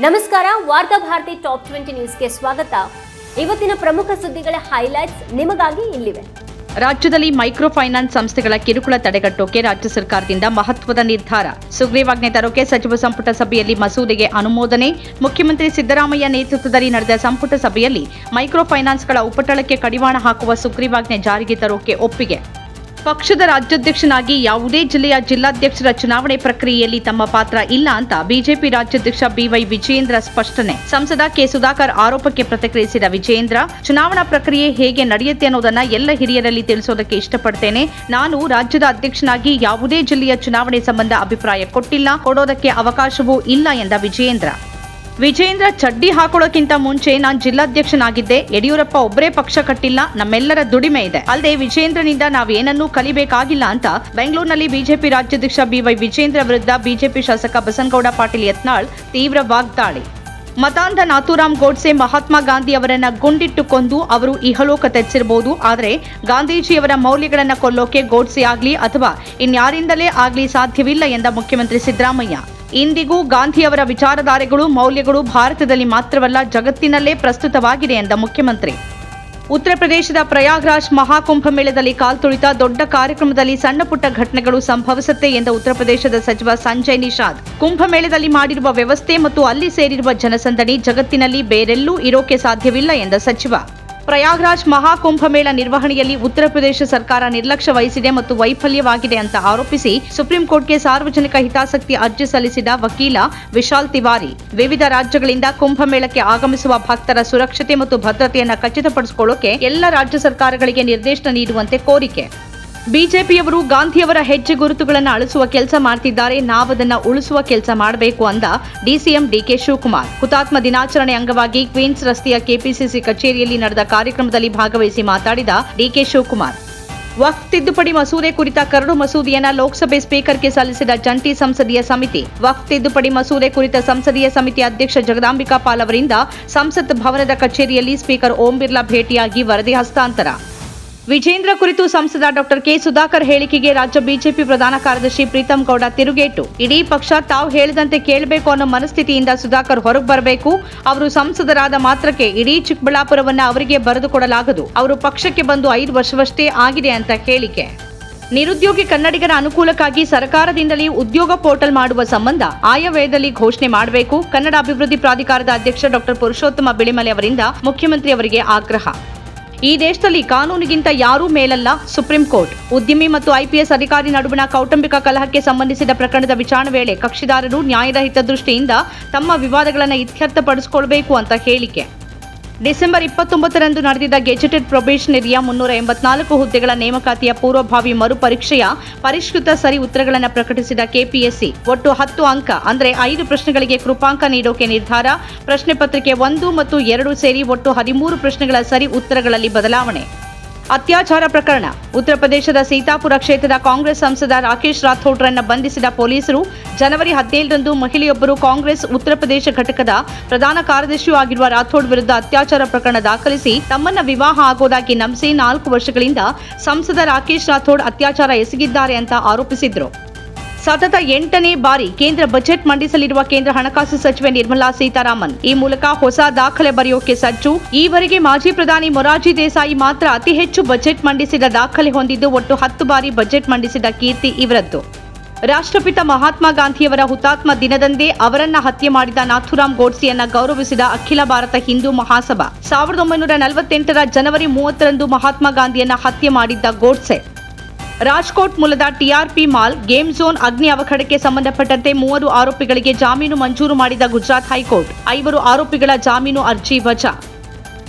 ನಮಸ್ಕಾರ, ವಾರ್ತಾ Bharati top twenty ನ್ಯೂಸ್ಗೆ ಸ್ವಾಗತ. ಇವತ್ತಿನ ಪ್ರಮುಖ ಸುದ್ದಿಗಳ ಹೈಲೈಟ್ಸ್ ನಿಮಗಾಗಿ ಇಲ್ಲಿವೆ. ರಾಜ್ಯದಲ್ಲಿ ಮೈಕ್ರೋ ಫೈನಾನ್ಸ್ ಸಂಸ್ಥೆಗಳ ಕಿರುಕುಳ ತಡೆಗಟ್ಟೋಕೆ ರಾಜ್ಯ ಸರ್ಕಾರದಿಂದ ಮಹತ್ವದ ನಿರ್ಧಾರ. ಸುಗ್ರೀವಾಜ್ಞೆ ತರೋಕೆ ಸಚಿವ ಸಂಪುಟ ಸಭೆಯಲ್ಲಿ ಮಸೂದೆಗೆ ಅನುಮೋದನೆ. ಮುಖ್ಯಮಂತ್ರಿ ಸಿದ್ದರಾಮಯ್ಯ ನೇತೃತ್ವದಲ್ಲಿ ನಡೆದ ಸಂಪುಟ ಸಭೆಯಲ್ಲಿ ಮೈಕ್ರೋ ಫೈನಾನ್ಸ್ಗಳ ಉಪಟಳಕ್ಕೆ ಕಡಿವಾಣ ಹಾಕುವ ಸುಗ್ರೀವಾಜ್ಞೆ ಜಾರಿಗೆ ತರೋಕೆ ಒಪ್ಪಿಗೆ. ಪಕ್ಷದ ರಾಜ್ಯಾಧ್ಯಕ್ಷನಾಗಿ ಯಾವುದೇ ಜಿಲ್ಲೆಯ ಜಿಲ್ಲಾಧ್ಯಕ್ಷರ ಚುನಾವಣೆ ಪ್ರಕ್ರಿಯೆಯಲ್ಲಿ ತಮ್ಮ ಪಾತ್ರ ಇಲ್ಲ ಅಂತ ಬಿಜೆಪಿ ರಾಜ್ಯಾಧ್ಯಕ್ಷ ಬಿವೈ ವಿಜಯೇಂದ್ರ ಸ್ಪಷ್ಟನೆ. ಸಂಸದ ಕೆ ಸುಧಾಕರ್ ಆರೋಪಕ್ಕೆ ಪ್ರತಿಕ್ರಿಯಿಸಿದ ವಿಜಯೇಂದ್ರ, ಚುನಾವಣಾ ಪ್ರಕ್ರಿಯೆ ಹೇಗೆ ನಡೆಯುತ್ತೆ ಅನ್ನೋದನ್ನ ಎಲ್ಲ ಹಿರಿಯರಲ್ಲಿ ತಿಳಿಸೋದಕ್ಕೆ ಇಷ್ಟಪಡ್ತೇನೆ. ನಾನು ರಾಜ್ಯದ ಅಧ್ಯಕ್ಷನಾಗಿ ಯಾವುದೇ ಜಿಲ್ಲೆಯ ಚುನಾವಣೆ ಸಂಬಂಧ ಅಭಿಪ್ರಾಯ ಕೊಟ್ಟಿಲ್ಲ, ಕೊಡೋದಕ್ಕೆ ಅವಕಾಶವೂ ಇಲ್ಲ ಎಂದ ವಿಜಯೇಂದ್ರ. ವಿಜೇಂದ್ರ ಚಡ್ಡಿ ಹಾಕೊಳ್ಳೋಕ್ಕಿಂತ ಮುಂಚೆ ನಾನು ಜಿಲ್ಲಾಧ್ಯಕ್ಷನಾಗಿದ್ದೆ. ಯಡಿಯೂರಪ್ಪ ಒಬ್ಬರೇ ಪಕ್ಷ ಕಟ್ಟಿಲ್ಲ, ನಮ್ಮೆಲ್ಲರ ದುಡಿಮೆ ಇದೆ. ಅಲ್ಲದೆ ವಿಜೇಂದ್ರನಿಂದ ನಾವೇನನ್ನೂ ಕಲಿಬೇಕಾಗಿಲ್ಲ ಅಂತ ಬೆಂಗಳೂರಿನಲ್ಲಿ ಬಿಜೆಪಿ ರಾಜ್ಯಾಧ್ಯಕ್ಷ ಬಿವೈ ವಿಜೇಂದ್ರ ವಿರುದ್ಧ ಬಿಜೆಪಿ ಶಾಸಕ ಬಸನಗೌಡ ಪಾಟೀಲ್ ಯತ್ನಾಳ್ ತೀವ್ರ ವಾಗ್ದಾಳಿ. ಮತಾಂಧ ನಾಥೂರಾಮ್ ಗೋಡ್ಸೆ, ಮಹಾತ್ಮ ಗಾಂಧಿ ಅವರನ್ನ ಗುಂಡಿಟ್ಟು ಕೊಂದು ಅವರು ಇಹಲೋಕ ತೆಚ್ಚಿರಬಹುದು ಆದರೆ ಗಾಂಧೀಜಿಯವರ ಮೌಲ್ಯಗಳನ್ನು ಕೊಲ್ಲೋಕೆ ಗೋಡ್ಸೆ ಆಗಲಿ ಅಥವಾ ಇನ್ಯಾರಿಂದಲೇ ಆಗಲಿ ಸಾಧ್ಯವಿಲ್ಲ ಎಂದ ಮುಖ್ಯಮಂತ್ರಿ ಸಿದ್ದರಾಮಯ್ಯ. ಇಂದಿಗೂ ಗಾಂಧಿಯವರ ವಿಚಾರಧಾರೆಗಳು, ಮೌಲ್ಯಗಳು ಭಾರತದಲ್ಲಿ ಮಾತ್ರವಲ್ಲ, ಜಗತ್ತಿನಲ್ಲೇ ಪ್ರಸ್ತುತವಾಗಿದೆ ಎಂದ ಮುಖ್ಯಮಂತ್ರಿ. ಉತ್ತರ ಪ್ರದೇಶದ ಪ್ರಯಾಗ್ರಾಜ್ ಮಹಾಕುಂಭಮೇಳದಲ್ಲಿ ಕಾಲ್ತುಳಿತ ದೊಡ್ಡ ಕಾರ್ಯಕ್ರಮದಲ್ಲಿ ಸಣ್ಣಪುಟ್ಟ ಘಟನೆಗಳು ಸಂಭವಿಸುತ್ತೆ ಎಂದ ಉತ್ತರ ಪ್ರದೇಶದ ಸಚಿವ ಸಂಜಯ್ ನಿಷಾದ್. ಕುಂಭಮೇಳದಲ್ಲಿ ಮಾಡಿರುವ ವ್ಯವಸ್ಥೆ ಮತ್ತು ಅಲ್ಲಿ ಸೇರಿರುವ ಜನಸಂದಣಿ ಜಗತ್ತಿನಲ್ಲಿ ಬೇರೆಲ್ಲೂ ಇರೋಕೆ ಸಾಧ್ಯವಿಲ್ಲ ಎಂದ ಸಚಿವ. ಪ್ರಯಾಗ್ರಾಜ್ ಮಹಾಕುಂಭಮೇಳ ನಿರ್ವಹಣೆಯಲ್ಲಿ ಉತ್ತರ ಪ್ರದೇಶ ಸರ್ಕಾರ ನಿರ್ಲಕ್ಷ್ಯ ವಹಿಸಿದೆ ಮತ್ತು ವೈಫಲ್ಯವಾಗಿದೆ ಅಂತ ಆರೋಪಿಸಿ ಸುಪ್ರೀಂ ಕೋರ್ಟ್ಗೆ ಸಾರ್ವಜನಿಕ ಹಿತಾಸಕ್ತಿ ಅರ್ಜಿ ಸಲ್ಲಿಸಿದ ವಕೀಲ ವಿಶಾಲ್ ತಿವಾರಿ. ವಿವಿಧ ರಾಜ್ಯಗಳಿಂದ ಕುಂಭಮೇಳಕ್ಕೆ ಆಗಮಿಸುವ ಭಕ್ತರ ಸುರಕ್ಷತೆ ಮತ್ತು ಭದ್ರತೆಯನ್ನು ಖಚಿತಪಡಿಸಿಕೊಳ್ಳೋಕೆ ಎಲ್ಲ ರಾಜ್ಯ ಸರ್ಕಾರಗಳಿಗೆ ನಿರ್ದೇಶನ ನೀಡುವಂತೆ ಕೋರಿಕೆ. ಬಿಜೆಪಿಯವರು ಗಾಂಧಿಯವರ ಹೆಜ್ಜೆ ಗುರುತುಗಳನ್ನು ಅಳಿಸುವ ಕೆಲಸ ಮಾಡ್ತಿದ್ದಾರೆ. ನಾವದನ್ನ ಉಳಿಸುವ ಕೆಲಸ ಮಾಡಬೇಕು ಅಂದ ಡಿಸಿಎಂ ಡಿಕೆ ಶಿವಕುಮಾರ್. ಹುತಾತ್ಮ ದಿನಾಚರಣೆ ಅಂಗವಾಗಿ ಕ್ವೀನ್ಸ್ ರಸ್ತೆಯ ಕೆಪಿಸಿಸಿ ಕಚೇರಿಯಲ್ಲಿ ನಡೆದ ಕಾರ್ಯಕ್ರಮದಲ್ಲಿ ಭಾಗವಹಿಸಿ ಮಾತಾಡಿದ ಡಿಕೆ ಶಿವಕುಮಾರ್. ವಕ್ಫ್ ತಿದ್ದುಪಡಿ ಮಸೂದೆ ಕುರಿತ ಕರಡು ಮಸೂದೆಯನ್ನು ಲೋಕಸಭೆ ಸ್ಪೀಕರ್ಗೆ ಸಲ್ಲಿಸಿದ ಜಂಟಿ ಸಂಸದೀಯ ಸಮಿತಿ. ವಕ್ಫ್ ತಿದ್ದುಪಡಿ ಮಸೂದೆ ಕುರಿತ ಸಂಸದೀಯ ಸಮಿತಿ ಅಧ್ಯಕ್ಷ ಜಗದಾಂಬಿಕಾ ಪಾಲ್ ಅವರಿಂದ ಸಂಸತ್ ಭವನದ ಕಚೇರಿಯಲ್ಲಿ ಸ್ಪೀಕರ್ ಓಂ ಬಿರ್ಲಾ ಭೇಟಿಯಾಗಿ ವರದಿ ಹಸ್ತಾಂತರ. ವಿಜೇಂದ್ರ ಕುರಿತು ಸಂಸದ ಡಾಕ್ಟರ್ ಕೆ ಸುಧಾಕರ್ ಹೇಳಿಕೆಗೆ ರಾಜ್ಯ ಬಿಜೆಪಿ ಪ್ರಧಾನ ಕಾರ್ಯದರ್ಶಿ ಪ್ರೀತಂ ಗೌಡ ತಿರುಗೇಟು. ಇಡೀ ಪಕ್ಷ ತಾವು ಹೇಳಿದಂತೆ ಕೇಳಬೇಕು ಅನ್ನೋ ಮನಸ್ಥಿತಿಯಿಂದ ಸುಧಾಕರ್ ಹೊರಗೆ ಬರಬೇಕು. ಅವರು ಸಂಸದರಾದ ಮಾತ್ರಕ್ಕೆ ಇಡೀ ಚಿಕ್ಕಬಳ್ಳಾಪುರವನ್ನ ಅವರಿಗೆ ಬರೆದುಕೊಡಲಾಗದು ಅವರು ಪಕ್ಷಕ್ಕೆ ಬಂದು ಐದು ವರ್ಷವಷ್ಟೇ ಆಗಿದೆ ಅಂತ ಹೇಳಿಕೆ. ನಿರುದ್ಯೋಗಿ ಕನ್ನಡಿಗರ ಅನುಕೂಲಕ್ಕಾಗಿ ಸರ್ಕಾರದಿಂದಲೇ ಉದ್ಯೋಗ ಪೋರ್ಟಲ್ ಮಾಡುವ ಸಂಬಂಧ ಆಯವ್ಯಯದಲ್ಲಿ ಘೋಷಣೆ ಮಾಡಬೇಕು. ಕನ್ನಡ ಅಭಿವೃದ್ಧಿ ಪ್ರಾಧಿಕಾರದ ಅಧ್ಯಕ್ಷ ಡಾಕ್ಟರ್ ಪುರುಷೋತ್ತಮ ಬಿಳಿಮಲೆ ಅವರಿಂದ ಮುಖ್ಯಮಂತ್ರಿ ಅವರಿಗೆ ಆಗ್ರಹ. ಈ ದೇಶದಲ್ಲಿ ಕಾನೂನಿಗಿಂತ ಯಾರೂ ಮೇಲಲ್ಲ ಸುಪ್ರೀಂ ಕೋರ್ಟ್. ಉದ್ಯಮಿ ಮತ್ತು ಐಪಿಎಸ್ ಅಧಿಕಾರಿ ನಡುವಿನ ಕೌಟುಂಬಿಕ ಕಲಹಕ್ಕೆ ಸಂಬಂಧಿಸಿದ ಪ್ರಕರಣದ ವಿಚಾರಣೆ ವೇಳೆ ಕಕ್ಷಿದಾರರು ನ್ಯಾಯದ ಹಿತದೃಷ್ಟಿಯಿಂದ ತಮ್ಮ ವಿವಾದಗಳನ್ನು ಇತ್ಯರ್ಥಪಡಿಸಿಕೊಳ್ಳಬೇಕು ಅಂತ ಹೇಳಿಕೆ. ಡಿಸೆಂಬರ್ ಇಪ್ಪತ್ತೊಂಬತ್ತರಂದು ನಡೆದಿದ್ದ ಗೆಜೆಟೆಡ್ ಪ್ರೊಬೇಷನರಿಯ ಮುನ್ನೂರ ಎಂಬತ್ನಾಲ್ಕು ಹುದ್ದೆಗಳ ನೇಮಕಾತಿಯ ಪೂರ್ವಭಾವಿ ಮರುಪರೀಕ್ಷೆಯ ಪರಿಷ್ಕೃತ ಸರಿ ಉತ್ತರಗಳನ್ನು ಪ್ರಕಟಿಸಿದ ಕೆಪಿಎಸ್ಸಿ. ಒಟ್ಟು ಹತ್ತು ಅಂಕ, ಅಂದರೆ ಐದು ಪ್ರಶ್ನೆಗಳಿಗೆ ಕೃಪಾಂಕ ನೀಡೋಕೆ ನಿರ್ಧಾರ. ಪ್ರಶ್ನೆ ಪತ್ರಿಕೆ ಒಂದು ಮತ್ತು ಎರಡು ಸೇರಿ ಒಟ್ಟು ಹದಿಮೂರು ಪ್ರಶ್ನೆಗಳ ಸರಿ ಉತ್ತರಗಳಲ್ಲಿ ಬದಲಾವಣೆ. ಅತ್ಯಾಚಾರ ಪ್ರಕರಣ. ಉತ್ತರ ಪ್ರದೇಶದ ಸೀತಾಪುರ ಕ್ಷೇತ್ರದ ಕಾಂಗ್ರೆಸ್ ಸಂಸದ ರಾಕೇಶ್ ರಾಥೋಡ್ರನ್ನು ಬಂಧಿಸಿದ ಪೊಲೀಸರು ಜನವರಿ ಹದಿನೇಳರಂದು ಮಹಿಳೆಯೊಬ್ಬರು ಕಾಂಗ್ರೆಸ್, ಉತ್ತರ ಪ್ರದೇಶ ಘಟಕದ ಪ್ರಧಾನ ಕಾರ್ಯದರ್ಶಿಯೂ ಆಗಿರುವ ರಾಥೋಡ್ ವಿರುದ್ಧ ಅತ್ಯಾಚಾರ ಪ್ರಕರಣ ದಾಖಲಿಸಿ ತಮ್ಮನ್ನ ವಿವಾಹ ಆಗೋದಾಗಿ ನಂಬಿಸಿ ನಾಲ್ಕು ವರ್ಷಗಳಿಂದ ಸಂಸದ ರಾಕೇಶ್ ರಾಥೋಡ್ ಅತ್ಯಾಚಾರ ಎಸಗಿದ್ದಾರೆ ಅಂತ ಆರೋಪಿಸಿದ್ರು. ಸತತ ಎಂಟನೇ ಬಾರಿ ಕೇಂದ್ರ ಬಜೆಟ್ ಮಂಡಿಸಲಿರುವ ಕೇಂದ್ರ ಹಣಕಾಸು ಸಚಿವೆ ನಿರ್ಮಲಾ ಸೀತಾರಾಮನ್. ಈ ಮೂಲಕ ಹೊಸ ದಾಖಲೆ ಬರೆಯೋಕೆ ಸಜ್ಜು. ಈವರೆಗೆ ಮಾಜಿ ಪ್ರಧಾನಿ ಮೊರಾರ್ಜಿ ದೇಸಾಯಿ ಮಾತ್ರ ಅತಿ ಹೆಚ್ಚು ಬಜೆಟ್ ಮಂಡಿಸಿದ ದಾಖಲೆ ಹೊಂದಿದ್ದು ಒಟ್ಟು ಹತ್ತು ಬಾರಿ ಬಜೆಟ್ ಮಂಡಿಸಿದ ಕೀರ್ತಿ ಇವರದ್ದು. ರಾಷ್ಟ್ರಪಿತ ಮಹಾತ್ಮ ಗಾಂಧಿಯವರ ಹುತಾತ್ಮ ದಿನದಂದೇ ಅವರನ್ನ ಹತ್ಯೆ ಮಾಡಿದ ನಾಥುರಾಮ್ ಗೋಡ್ಸೆಯನ್ನ ಗೌರವಿಸಿದ ಅಖಿಲ ಭಾರತ ಹಿಂದೂ ಮಹಾಸಭಾ. ಸಾವಿರದ ಒಂಬೈನೂರ ನಲವತ್ತೆಂಟರ ಜನವರಿ ಮೂವತ್ತರಂದು ಮಹಾತ್ಮ ಗಾಂಧಿಯನ್ನ ಹತ್ಯೆ ಮಾಡಿದ್ದ ಗೋಡ್ಸೆ. ರಾಜ್ಕೋಟ್ ಮೂಲದ ಟಿಆರ್ಪಿ ಮಾಲ್, ಗೇಮ್ ಝೋನ್, ಅಗ್ನಿ ಅವಘಡಕ್ಕೆ ಸಂಬಂಧಪಟ್ಟಂತೆ ಮೂವರು ಆರೋಪಿಗಳಿಗೆ ಜಾಮೀನು ಮಂಜೂರು ಮಾಡಿದ ಗುಜರಾತ್ ಹೈಕೋರ್ಟ್. ಐವರು ಆರೋಪಿಗಳ ಜಾಮೀನು ಅರ್ಜಿ ವಜಾ.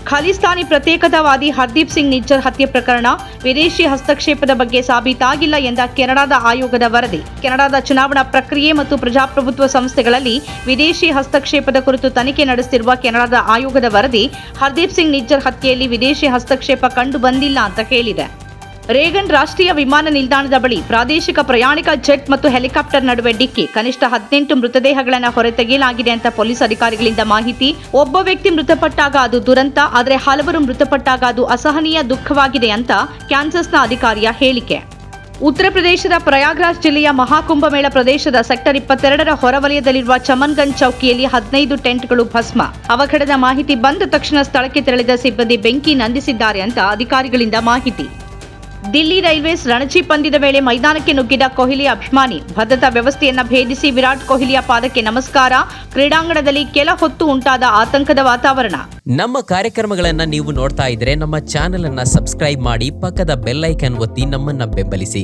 ಖಲಿಸ್ತಾನಿ ಪ್ರತ್ಯೇಕತಾವಾದಿ ಹರ್ದೀಪ್ ಸಿಂಗ್ ನಿಜ್ಜರ್ ಹತ್ಯೆ ಪ್ರಕರಣ ವಿದೇಶಿ ಹಸ್ತಕ್ಷೇಪದ ಬಗ್ಗೆ ಸಾಬೀತಾಗಿಲ್ಲ ಎಂದ ಕೆನಡಾದ ಆಯೋಗದ ವರದಿ. ಕೆನಡಾದ ಚುನಾವಣಾ ಪ್ರಕ್ರಿಯೆ ಮತ್ತು ಪ್ರಜಾಪ್ರಭುತ್ವ ಸಂಸ್ಥೆಗಳಲ್ಲಿ ವಿದೇಶಿ ಹಸ್ತಕ್ಷೇಪದ ಕುರಿತು ತನಿಖೆ ನಡೆಸಿರುವ ಕೆನಡಾದ ಆಯೋಗದ ವರದಿ, ಹರ್ದೀಪ್ ಸಿಂಗ್ ನಿಜ್ಜರ್ ಹತ್ಯೆಯಲ್ಲಿ ವಿದೇಶಿ ಹಸ್ತಕ್ಷೇಪ ಕಂಡು ಬಂದಿಲ್ಲ ಅಂತ ಹೇಳಿದೆ ರೇಗನ್ ರಾಷ್ಟ್ರೀಯ ವಿಮಾನ ನಿಲ್ದಾಣದ ಬಳಿ ಪ್ರಾದೇಶಿಕ ಪ್ರಯಾಣಿಕ ಜೆಟ್ ಮತ್ತು ಹೆಲಿಕಾಪ್ಟರ್ ನಡುವೆ ಡಿಕ್ಕಿ. ಕನಿಷ್ಠ ಹದಿನೆಂಟು ಮೃತದೇಹಗಳನ್ನು ಹೊರತೆಗೆಯಲಾಗಿದೆ ಅಂತ ಪೊಲೀಸ್ ಅಧಿಕಾರಿಗಳಿಂದ ಮಾಹಿತಿ. ಒಬ್ಬ ವ್ಯಕ್ತಿ ಮೃತಪಟ್ಟಾಗ ಅದು ದುರಂತ, ಆದರೆ ಹಲವರು ಮೃತಪಟ್ಟಾಗ ಅದು ಅಸಹನೀಯ ದುಃಖವಾಗಿದೆ ಅಂತ ಕ್ಯಾನ್ಸಸ್ನ ಅಧಿಕಾರಿಯ ಹೇಳಿಕೆ. ಉತ್ತರ ಪ್ರದೇಶದ ಪ್ರಯಾಗ್ರಾಜ್ ಜಿಲ್ಲೆಯ ಮಹಾಕುಂಭಮೇಳ ಪ್ರದೇಶದ ಸೆಕ್ಟರ್ ಇಪ್ಪತ್ತೆರಡರ ಹೊರವಲಯದಲ್ಲಿರುವ ಚಮನ್ಗಂಜ್ ಚೌಕಿಯಲ್ಲಿ ಹದಿನೈದು ಟೆಂಟ್ಗಳು ಭಸ್ಮ. ಅವಘಡದ ಮಾಹಿತಿ ಬಂದ ತಕ್ಷಣ ಸ್ಥಳಕ್ಕೆ ತೆರಳಿದ ಸಿಬ್ಬಂದಿ ಬೆಂಕಿ ನಂದಿಸಿದ್ದಾರೆ ಅಂತ ಅಧಿಕಾರಿಗಳಿಂದ ಮಾಹಿತಿ. ದಿಲ್ಲಿ ರೈಲ್ವೇಸ್ ರಣಜಿ ಪಂದ್ಯದ ವೇಳೆ ಮೈದಾನಕ್ಕೆ ನುಗ್ಗಿದ ಕೊಹ್ಲಿ ಅಭಿಮಾನಿ, ಭದ್ರತಾ ವ್ಯವಸ್ಥೆಯನ್ನ ಭೇದಿಸಿ ವಿರಾಟ್ ಕೊಹ್ಲಿಯ ಪಾದಕ್ಕೆ ನಮಸ್ಕಾರ. ಕ್ರೀಡಾಂಗಣದಲ್ಲಿ ಕೆಲ ಹೊತ್ತು ಉಂಟಾದ ಆತಂಕದ ವಾತಾವರಣ. ನಮ್ಮ ಕಾರ್ಯಕ್ರಮಗಳನ್ನ ನೀವು ನೋಡ್ತಾ ಇದ್ರೆ ನಮ್ಮ ಚಾನೆಲ್ ಅನ್ನ ಸಬ್ಸ್ಕ್ರೈಬ್ ಮಾಡಿ ಪಕ್ಕದ ಬೆಲ್ಲೈಕನ್ ಒತ್ತಿ ನಮ್ಮನ್ನ ಬೆಂಬಲಿಸಿ.